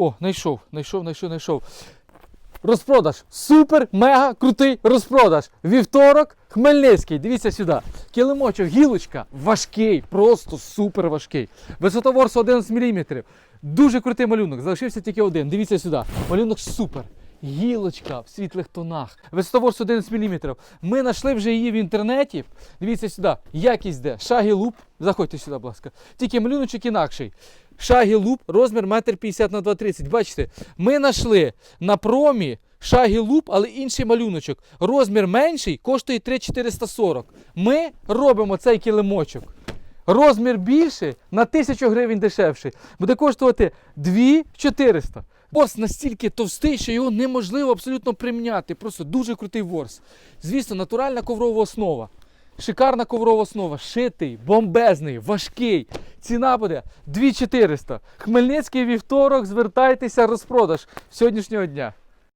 О, знайшов, знайшов, знайшов, знайшов. Розпродаж. Супер, мега крутий розпродаж. Вівторок, Хмельницький. Дивіться сюди. Килимочок, гілочка. Важкий, просто супер важкий. Висотоворс 11 мм. Дуже крутий малюнок. Залишився тільки один. Дивіться сюди. Малюнок супер. Гілочка в світлих тонах. Висотоворс 11 мм. Ми знайшли вже її в інтернеті. Дивіться сюди. Якість де. Шагі луп. Заходьте сюди, будь ласка. Тільки малюночок інакший. Шагі луп, розмір 1,50 на 2,30. Бачите, ми знайшли на промі шагі луп, але інший малюночок. Розмір менший, коштує 3,440. Ми робимо цей килимочок. Розмір більший на 1000 гривень дешевший. Буде коштувати 2400. Ворс настільки товстий, що його неможливо абсолютно приміняти. Просто дуже крутий ворс. Звісно, натуральна коврова основа. Шикарна коврова основа, шитий, бомбезний, важкий. Ціна буде 2400. Хмельницький вівторок, звертайтеся, розпродаж сьогоднішнього дня.